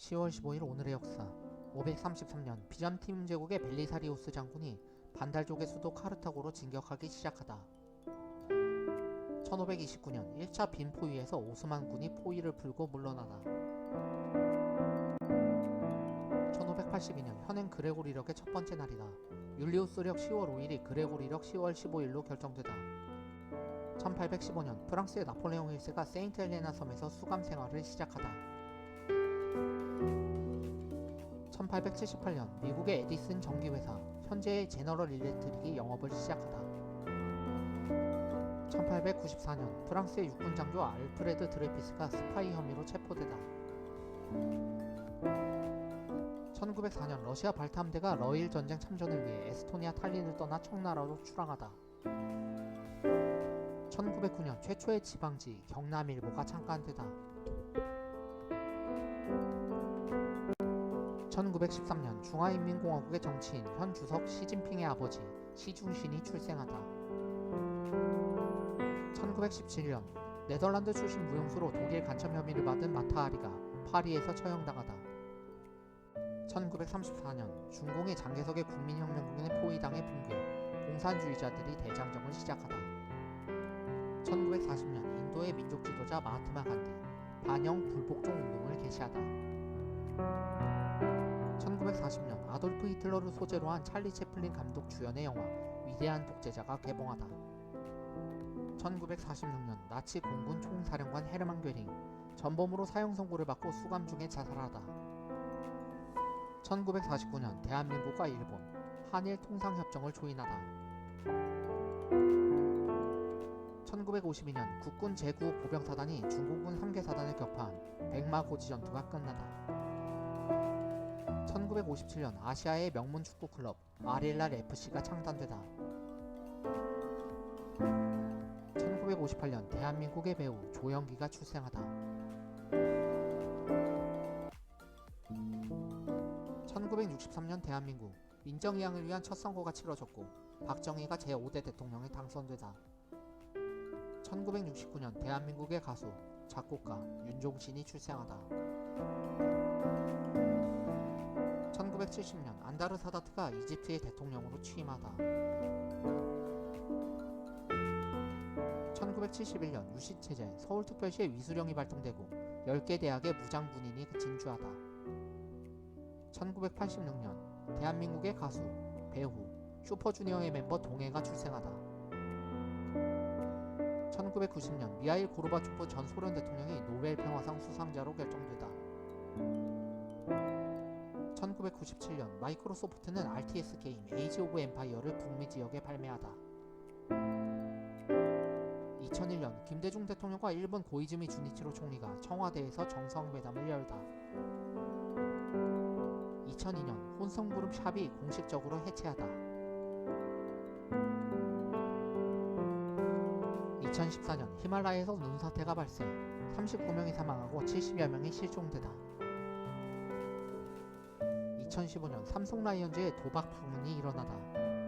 10월 15일 오늘의 역사 533년 비잔팀 제국의 벨리사리우스 장군이 반달족의 수도 카르타고로 진격하기 시작하다. 1529년 1차 빈 포위에서 오스만군이 포위를 풀고 물러나다. 1582년 현행 그레고리력의 첫 번째 날이다. 율리우스력 10월 5일이 그레고리력 10월 15일로 결정되다. 1815년 프랑스의 나폴레옹 1세가 세인트 헬레나 섬에서 수감 생활을 시작하다. 1878년 미국의 에디슨 전기회사 현재의 제너럴 일렉트릭이 영업을 시작하다. 1894년 프랑스의 육군 장교 알프레드 드레피스가 스파이 혐의로 체포되다. 1904년 러시아 발탐대가 러일 전쟁 참전을 위해 에스토니아 탈린을 떠나 청나라로 출항하다. 1909년 최초의 지방지 경남일보가 창간되다. 1913년 중화인민공화국의 정치인 현 주석 시진핑의 아버지 시중신이 출생하다. 1917년 네덜란드 출신 무용수로 독일 간첩 혐의를 받은 마타하리가 파리에서 처형당하다. 1934년 중공의 장개석의 국민혁명군의 포위당해 붕괴, 공산주의자들이 대장정을 시작하다. 1940년 인도의 민족 지도자 마하트마 간디, 반영 불복종 운동을 개시하다. 1940년 아돌프 히틀러를 소재로 한 찰리 채플린 감독 주연의 영화 위대한 독재자가 개봉하다. 1946년 나치 공군 총사령관 헤르만 괴링 전범으로 사형 선고를 받고 수감 중에 자살하다. 1949년 대한민국과 일본 한일 통상협정을 조인하다. 1952년 국군 제9 보병사단이 중공군 3개 사단을 격파한 백마고지 전투가 끝나다. 1957년 아시아의 명문 축구 클럽 아릴랄 FC가 창단되다. 1958년 대한민국의 배우 조영기가 출생하다. 1963년 대한민국 민정이양을 위한 첫 선거가 치러졌고 박정희가 제5대 대통령에 당선되다. 1969년 대한민국의 가수, 작곡가 윤종신이 출생하다. 1970년 안다르 사다트가 이집트의 대통령으로 취임하다. 1971년 유시체제 서울특별시의 위수령이 발동되고 10개 대학의 무장군인이 진주하다. 1986년 대한민국의 가수, 배우, 슈퍼주니어의 멤버 동해가 출생하다. 1990년 미하일 고르바초프 전 소련 대통령이 노벨 평화상 수상자로 결정되다. 1997년 마이크로소프트는 RTS 게임 에이지 오브 엠파이어를 북미 지역에 발매하다. 2001년 김대중 대통령과 일본 고이즈미 주니치로 총리가 청와대에서 정상회담을 열다. 2002년 혼성그룹 샵이 공식적으로 해체하다. 2014년 히말라야에서 눈사태가 발생, 39명이 사망하고 70여 명이 실종되다. 2015년 삼성 라이온즈의 도박 방문이 일어나다.